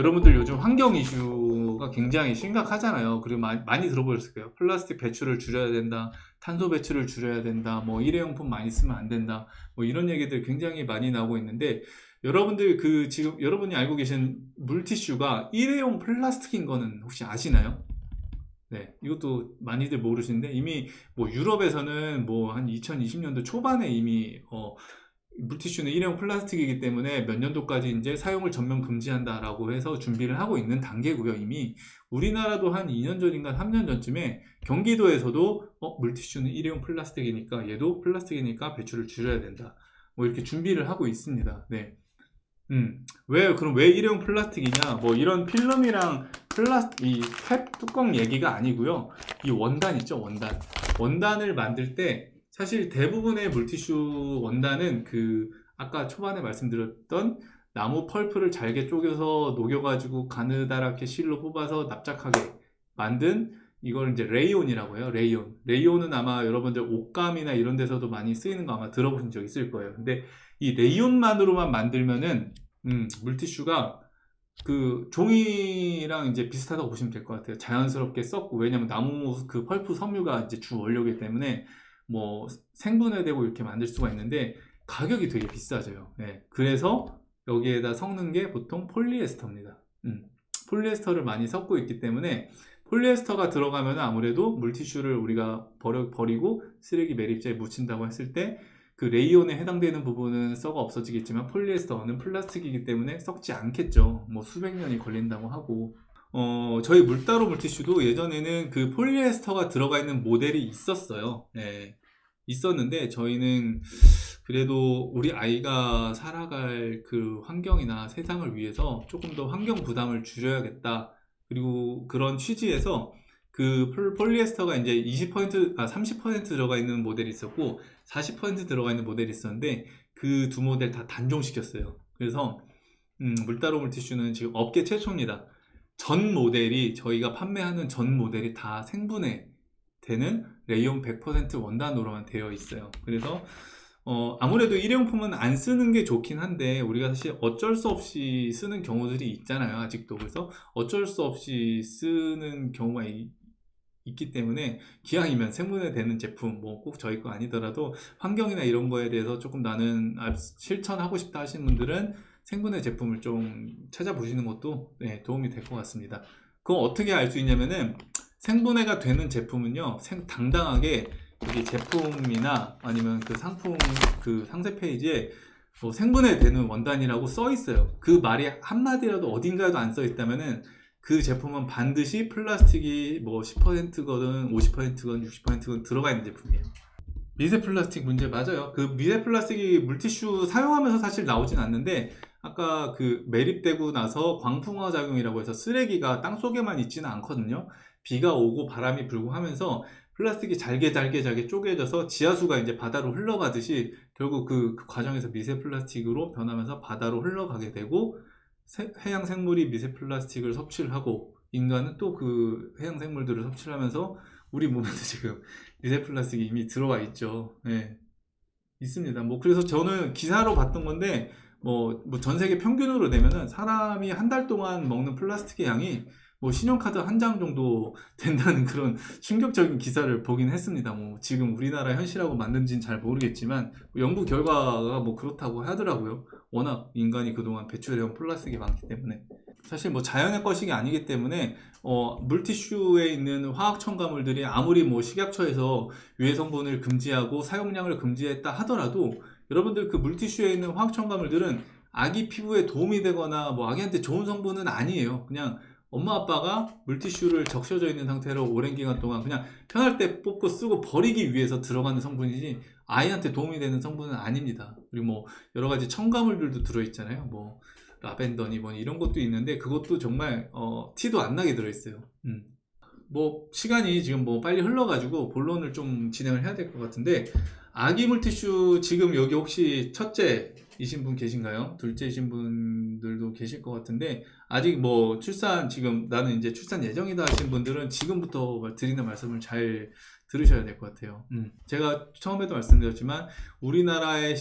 여러분들 요즘 환경 이슈가 굉장히 심각하잖아요. 그리고 마- 많이 들어보셨을 거예요. 플라스틱 배출을 줄여야 된다. 탄소 배출을 줄여야 된다. 뭐 일회용품 많이 쓰면 안 된다. 뭐 이런 얘기들 굉장히 많이 나오고 있는데 여러분들 그 지금 여러분이 알고 계신 물티슈가 일회용 플라스틱인 거는 혹시 아시나요? 네, 이것도 많이들 모르시는데 이미 뭐 유럽에서는 뭐 한 2020년도 초반에 이미 어 물티슈는 일회용 플라스틱이기 때문에 몇 년도까지 이제 사용을 전면 금지한다라고 해서 준비를 하고 있는 단계고요. 이미 우리나라도 한 2년 전인가 3년 전쯤에 경기도에서도 어, 물티슈는 일회용 플라스틱이니까 얘도 플라스틱이니까 배출을 줄여야 된다. 뭐 이렇게 준비를 하고 있습니다. 네. 음, 왜, 그럼 왜 일회용 플라스틱이냐? 뭐 이런 필름이랑 플라스틱, 이캡 뚜껑 얘기가 아니고요. 이 원단 있죠, 원단. 원단을 만들 때 사실 대부분의 물티슈 원단은 그 아까 초반에 말씀드렸던 나무 펄프를 잘게 쪼개서 녹여가지고 가느다랗게 실로 뽑아서 납작하게 만든 이걸 이제 레이온이라고 해요. 레이온. 레이온은 아마 여러분들 옷감이나 이런 데서도 많이 쓰이는 거 아마 들어보신 적 있을 거예요. 근데 이 레이온만으로만 만들면은 음, 물티슈가 그 종이랑 이제 비슷하다고 보시면 될 것 같아요. 자연스럽게 썩고 왜냐면 나무 그 펄프 섬유가 이제 주 원료이기 때문에 뭐 생분해 되고 이렇게 만들 수가 있는데 가격이 되게 비싸져요. 네, 그래서 여기에다 섞는 게 보통 폴리에스터입니다. 음, 폴리에스터를 많이 섞고 있기 때문에 폴리에스터가 들어가면 아무래도 물티슈를 우리가 버려, 버리고 쓰레기 매립자에 묻힌다고 했을 때 그 레이온에 해당되는 부분은 썩어 없어지겠지만 폴리에스터는 플라스틱이기 때문에 썩지 않겠죠. 뭐 수백 년이 걸린다고 하고 어, 저희 물따로 물티슈도 예전에는 그 폴리에스터가 들어가 있는 모델이 있었어요. 예, 있었는데 저희는 그래도 우리 아이가 살아갈 그 환경이나 세상을 위해서 조금 더 환경 부담을 줄여야겠다. 그리고 그런 취지에서 그 폴- 폴리에스터가 이제 20% 아, 30% 들어가 있는 모델이 있었고 40% 들어가 있는 모델이 있었는데 그 두 모델 다 단종시켰어요. 그래서 음, 물따로 물티슈는 지금 업계 최초입니다. 전 모델이 저희가 판매하는 전 모델이 다 생분해 되는 레이온 100% 원단으로만 되어 있어요. 그래서 어, 아무래도 일회용품은 안 쓰는 게 좋긴 한데 우리가 사실 어쩔 수 없이 쓰는 경우들이 있잖아요. 아직도 그래서 어쩔 수 없이 쓰는 경우가 이- 있기 때문에 기왕이면 생분해 되는 제품 뭐 꼭 저희 거 아니더라도 환경이나 이런 거에 대해서 조금 나는 아, 실천하고 싶다 하시는 분들은 생분해 제품을 좀 찾아보시는 것도 네, 도움이 될 것 같습니다. 그거 어떻게 알 수 있냐면은 생분해가 되는 제품은요, 생, 당당하게 여기 제품이나 아니면 그 상품 그 상세 페이지에 뭐 생분해 되는 원단이라고 써 있어요. 그 말이 한마디라도 어딘가에도 안 써 있다면은 그 제품은 반드시 플라스틱이 뭐 10%거든 50%건 60%건 들어가 있는 제품이에요. 미세 플라스틱 문제 맞아요. 그 미세 플라스틱이 물티슈 사용하면서 사실 나오진 않는데 아까 그 매립되고 나서 광풍화 작용이라고 해서 쓰레기가 땅 속에만 있지는 않거든요. 비가 오고 바람이 불고 하면서 플라스틱이 잘게 잘게 잘게 쪼개져서 지하수가 이제 바다로 흘러가듯이 결국 그, 그 과정에서 미세 플라스틱으로 변하면서 바다로 흘러가게 되고 세- 해양 생물이 미세 플라스틱을 섭취를 하고 인간은 또 그 해양 생물들을 섭취를 하면서 우리 몸에도 지금 미세 플라스틱이 이미 들어와 있죠. 예. 있습니다. 뭐 그래서 저는 기사로 봤던 건데 뭐 전 세계 평균으로 내면은 사람이 한 달 동안 먹는 플라스틱의 양이 뭐 신용카드 한 장 정도 된다는 그런 충격적인 기사를 보긴 했습니다. 뭐 지금 우리나라 현실하고 맞는지는 잘 모르겠지만 연구 결과가 뭐 그렇다고 하더라고요. 워낙 인간이 그동안 배출해온 플라스틱이 많기 때문에 사실 뭐 자연의 것이 아니기 때문에 어, 물티슈에 있는 화학 첨가물들이 아무리 뭐 식약처에서 유해 성분을 금지하고 사용량을 금지했다 하더라도 여러분들 그 물티슈에 있는 화학 첨가물들은 아기 피부에 도움이 되거나 뭐 아기한테 좋은 성분은 아니에요. 그냥 엄마 아빠가 물티슈를 적셔져 있는 상태로 오랜 기간 동안 그냥 편할 때 뽑고 쓰고 버리기 위해서 들어가는 성분이지 아이한테 도움이 되는 성분은 아닙니다. 그리고 뭐 여러 가지 첨가물들도 들어있잖아요. 뭐 라벤더니 뭐 이런 것도 있는데 그것도 정말 어, 티도 안 나게 들어있어요. 음. 뭐 시간이 지금 뭐 빨리 흘러가지고 본론을 좀 진행을 해야 될 것 같은데 아기 물티슈 지금 여기 혹시 첫째이신 분 계신가요? 둘째이신 분들도 계실 것 같은데 아직 뭐 출산 지금 나는 이제 출산 예정이다 하신 분들은 지금부터 드리는 말씀을 잘 들으셔야 될 것 같아요. 음. 제가 처음에도 말씀드렸지만 우리나라에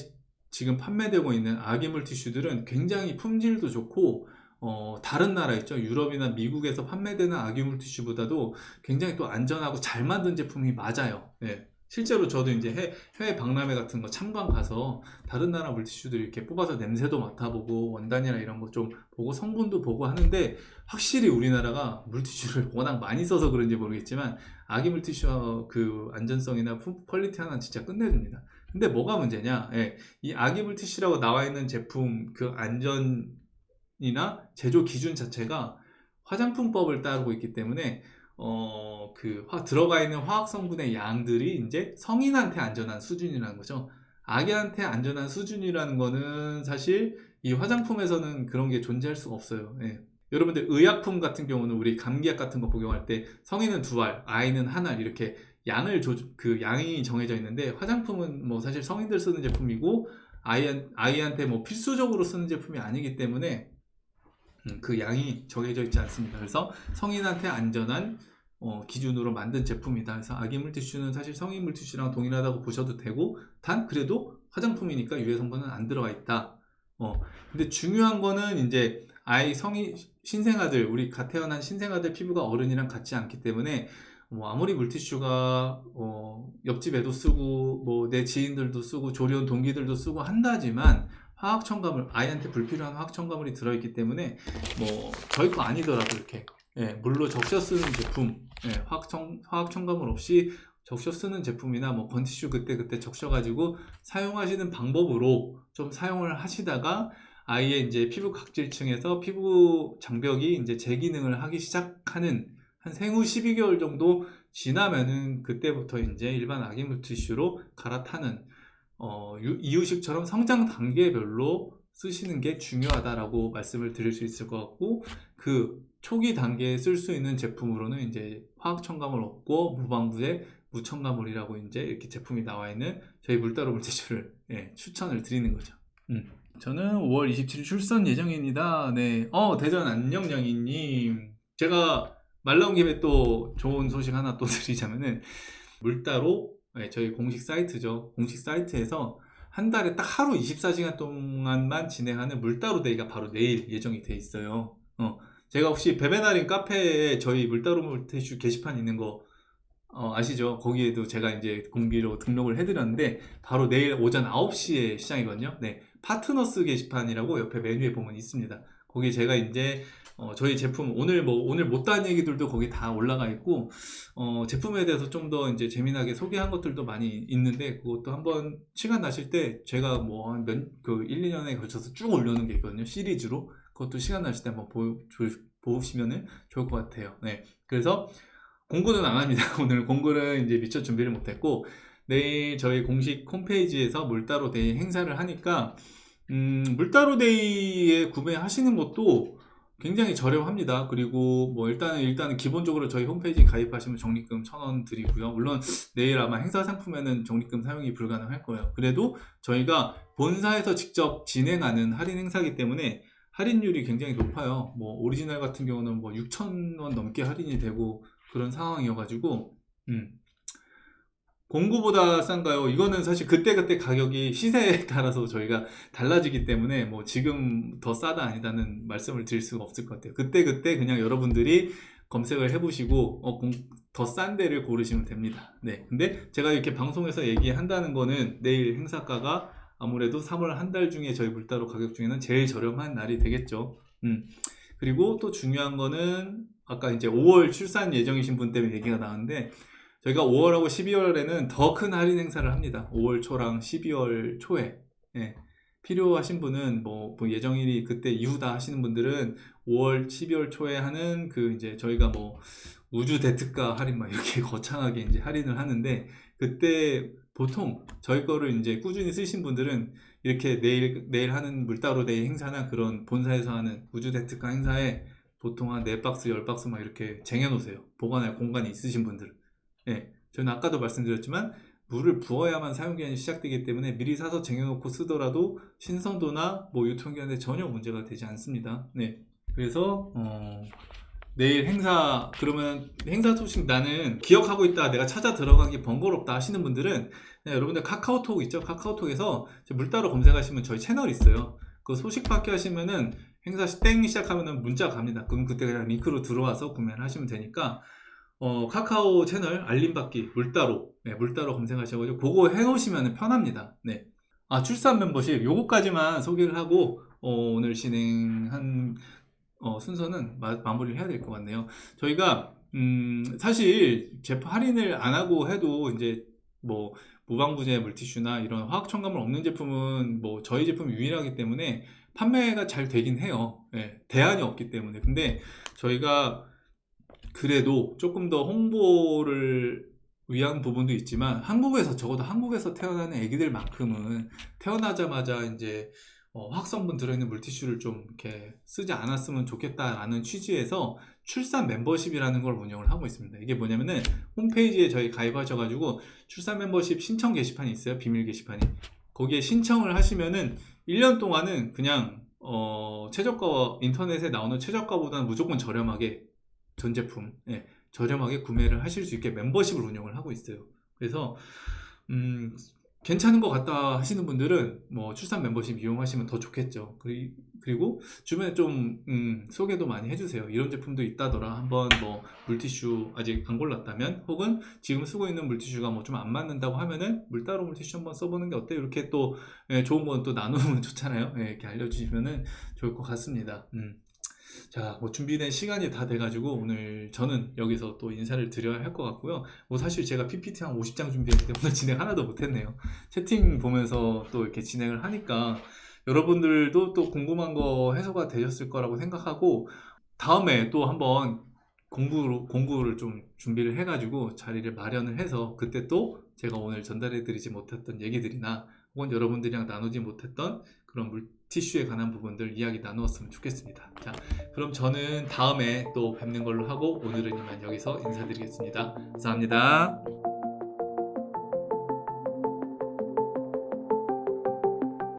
지금 판매되고 있는 아기 물티슈들은 굉장히 품질도 좋고 어, 다른 나라 있죠. 유럽이나 미국에서 판매되는 아기 물티슈보다도 굉장히 또 안전하고 잘 만든 제품이 맞아요. 예. 실제로 저도 이제 해, 해외 박람회 같은 거 참관 가서 다른 나라 물티슈들 이렇게 뽑아서 냄새도 맡아보고 원단이나 이런 거 좀 보고 성분도 보고 하는데 확실히 우리나라가 물티슈를 워낙 많이 써서 그런지 모르겠지만 아기 물티슈 그 안전성이나 품- 퀄리티 하나는 진짜 끝내줍니다. 근데 뭐가 문제냐? 예, 이 아기 물티슈라고 나와 있는 제품 그 안전이나 제조 기준 자체가 화장품법을 따르고 있기 때문에 어, 그, 화, 들어가 있는 화학 성분의 양들이 이제 성인한테 안전한 수준이라는 거죠. 아기한테 안전한 수준이라는 거는 사실 이 화장품에서는 그런 게 존재할 수가 없어요. 예. 여러분들 의약품 같은 경우는 우리 감기약 같은 거 복용할 때 성인은 두 알, 아이는 한 알 이렇게 양을 조, 그 양이 정해져 있는데 화장품은 뭐 사실 성인들 쓰는 제품이고 아이, 아이한테 뭐 필수적으로 쓰는 제품이 아니기 때문에 음, 그 양이 정해져 있지 않습니다. 그래서 성인한테 안전한 어, 기준으로 만든 제품이다. 그래서 아기 물티슈는 사실 성인 물티슈랑 동일하다고 보셔도 되고 단 그래도 화장품이니까 유해 성분은 안 들어가 있다. 어, 근데 중요한 거는 이제 아이 성인 신생아들 우리 갓 태어난 신생아들 피부가 어른이랑 같지 않기 때문에 뭐 아무리 물티슈가 어, 옆집 애도 쓰고 뭐 내 지인들도 쓰고 조리원 동기들도 쓰고 한다지만 화학 첨가물 아이한테 불필요한 화학 첨가물이 들어있기 때문에 뭐 저희 거 아니더라도 이렇게 예, 물로 적셔 쓰는 제품 예, 화학 첨 화학 첨가물 없이 적셔 쓰는 제품이나 뭐 건티슈 그때 그때 적셔가지고 사용하시는 방법으로 좀 사용을 하시다가 아이의 이제 피부 각질층에서 피부 장벽이 이제 재기능을 하기 시작하는 한 생후 12개월 정도 지나면은 그때부터 이제 일반 아기 물티슈로 갈아타는 어, 유- 이유식처럼 성장 단계별로 쓰시는 게 중요하다라고 말씀을 드릴 수 있을 것 같고 그 초기 단계에 쓸 수 있는 제품으로는 이제 화학 첨가물 없고 무방부의 무첨가물이라고 이제 이렇게 제품이 나와 있는 저희 물따로 물티슈를 예, 추천을 드리는 거죠. 음. 저는 5월 27일 출산 예정입니다. 네. 어, 대전 안녕냥이님. 제가 말 나온 김에 또 좋은 소식 하나 또 드리자면은 물따로 네, 저희 공식 사이트죠. 공식 사이트에서 한 달에 딱 하루 24시간 동안만 진행하는 물따로 데이가 바로 내일 예정이 돼 있어요. 어, 제가 혹시 베베나린 카페에 저희 물따로 물티슈 게시판 있는 거 어, 아시죠? 거기에도 제가 이제 공기로 등록을 해드렸는데 바로 내일 오전 9시에 시작이거든요. 네, 파트너스 게시판이라고 옆에 메뉴에 보면 있습니다. 거기 제가 이제 어, 저희 제품 오늘 뭐 오늘 못다한 얘기들도 거기 다 올라가 있고 어, 제품에 대해서 좀 더 이제 재미나게 소개한 것들도 많이 있는데 그것도 한번 시간 나실 때 제가 뭐한몇그 1, 2년에 걸쳐서 쭉 올려놓은 게 있거든요. 시리즈로 그것도 시간 나실 때 한번 보, 보시면은 좋을 것 같아요. 네, 그래서 공구는 안 합니다. 오늘 공구는 이제 미처 준비를 못했고 내일 저희 공식 홈페이지에서 물따로 데이 행사를 하니까 음, 물따로 데이에 구매하시는 것도 굉장히 저렴합니다. 그리고 뭐 일단은 일단은 기본적으로 저희 홈페이지 가입하시면 적립금 1,000원 드리고요. 물론 내일 아마 행사 상품에는 적립금 사용이 불가능할 거예요. 그래도 저희가 본사에서 직접 진행하는 할인 행사이기 때문에 할인율이 굉장히 높아요. 뭐 오리지널 같은 경우는 뭐 6,000원 넘게 할인이 되고 그런 상황이어가지고 음. 공구보다 싼가요? 이거는 사실 그때그때 가격이 시세에 따라서 저희가 달라지기 때문에 뭐 지금 더 싸다 아니다는 말씀을 드릴 수가 없을 것 같아요. 그때그때 그냥 여러분들이 검색을 해보시고 어, 더싼 데를 고르시면 됩니다. 네. 근데 제가 이렇게 방송에서 얘기한다는 거는 내일 행사가가 아무래도 3월 한 달 중에 저희 물따로 가격 중에는 제일 저렴한 날이 되겠죠. 음. 그리고 또 중요한 거는 아까 이제 5월 출산 예정이신 분 때문에 얘기가 나왔는데 저희가 5월하고 12월에는 더 큰 할인 행사를 합니다. 5월 초랑 12월 초에. 예. 필요하신 분은 뭐, 뭐 예정일이 그때 이후다 하시는 분들은 5월, 12월 초에 하는 그 이제 저희가 뭐 우주 대특가 할인 막 이렇게 거창하게 이제 할인을 하는데 그때 보통 저희 거를 이제 꾸준히 쓰신 분들은 이렇게 내일 내일 하는 물따로 데이 행사나 그런 본사에서 하는 우주 대특가 행사에 보통 한 4박스, 10박스 막 이렇게 쟁여놓으세요. 보관할 공간이 있으신 분들은. 예, 저는 아까도 말씀드렸지만 물을 부어야만 사용기한이 시작되기 때문에 미리 사서 쟁여놓고 쓰더라도 신선도나 뭐 유통기한에 전혀 문제가 되지 않습니다. 네, 그래서 어, 내일 행사 그러면 행사 소식 나는 기억하고 있다 내가 찾아 들어가기 번거롭다 하시는 분들은 네, 여러분들 카카오톡 있죠 카카오톡에서 물 따로 검색하시면 저희 채널 있어요 그 소식 받기 하시면은 행사 시- 땡 시작하면은 문자 갑니다. 그럼 그때 그냥 링크로 들어와서 구매를 하시면 되니까 어, 카카오 채널 알림 받기 물따로 네, 물따로 검색하셔가지고 그거 해놓으시면 편합니다. 네. 아 출산 멤버십 요거까지만 소개를 하고 어, 오늘 진행한 어, 순서는 마, 무리를 해야 될 것 같네요. 저희가 음, 사실 제품 할인을 안 하고 해도 이제 뭐 무방부제 물티슈나 이런 화학 첨가물 없는 제품은 뭐 저희 제품이 유일하기 때문에 판매가 잘 되긴 해요. 예, 대안이 없기 때문에. 근데 저희가 그래도 조금 더 홍보를 위한 부분도 있지만 한국에서 적어도 한국에서 태어나는 애기들만큼은 태어나자마자 이제 어, 화학성분 들어있는 물티슈를 좀 이렇게 쓰지 않았으면 좋겠다라는 취지에서 출산 멤버십이라는 걸 운영을 하고 있습니다. 이게 뭐냐면은 홈페이지에 저희 가입하셔가지고 출산 멤버십 신청 게시판이 있어요. 비밀 게시판이. 거기에 신청을 하시면은 1년 동안은 그냥 어, 최저가 인터넷에 나오는 최저가보다는 무조건 저렴하게 전 제품 예, 저렴하게 구매를 하실 수 있게 멤버십을 운영을 하고 있어요. 그래서 음, 괜찮은 것 같다 하시는 분들은 뭐 출산 멤버십 이용하시면 더 좋겠죠. 그리, 그리고 주변에 좀 음, 소개도 많이 해주세요. 이런 제품도 있다더라. 한번 뭐 물티슈 아직 안 골랐다면 혹은 지금 쓰고 있는 물티슈가 뭐 좀 안 맞는다고 하면은 물 따로 물티슈 한번 써보는 게 어때요? 이렇게 또 예, 좋은 건 또 나누면 좋잖아요. 예, 이렇게 알려주시면은 좋을 것 같습니다. 음. 자, 뭐 준비된 시간이 다 돼가지고 오늘 저는 여기서 또 인사를 드려야 할 것 같고요. 뭐 사실 제가 PPT 한 50장 준비했기 때문에 진행 하나도 못했네요. 채팅 보면서 또 이렇게 진행을 하니까 여러분들도 또 궁금한 거 해소가 되셨을 거라고 생각하고 다음에 또 한번 공부로, 공부를 좀 준비를 해가지고 자리를 마련을 해서 그때 또 제가 오늘 전달해드리지 못했던 얘기들이나 혹은 여러분들이랑 나누지 못했던 그런 물티슈에 관한 부분들 이야기 나누었으면 좋겠습니다. 자, 그럼 저는 다음에 또 뵙는 걸로 하고 오늘은 이만 여기서 인사드리겠습니다. 감사합니다.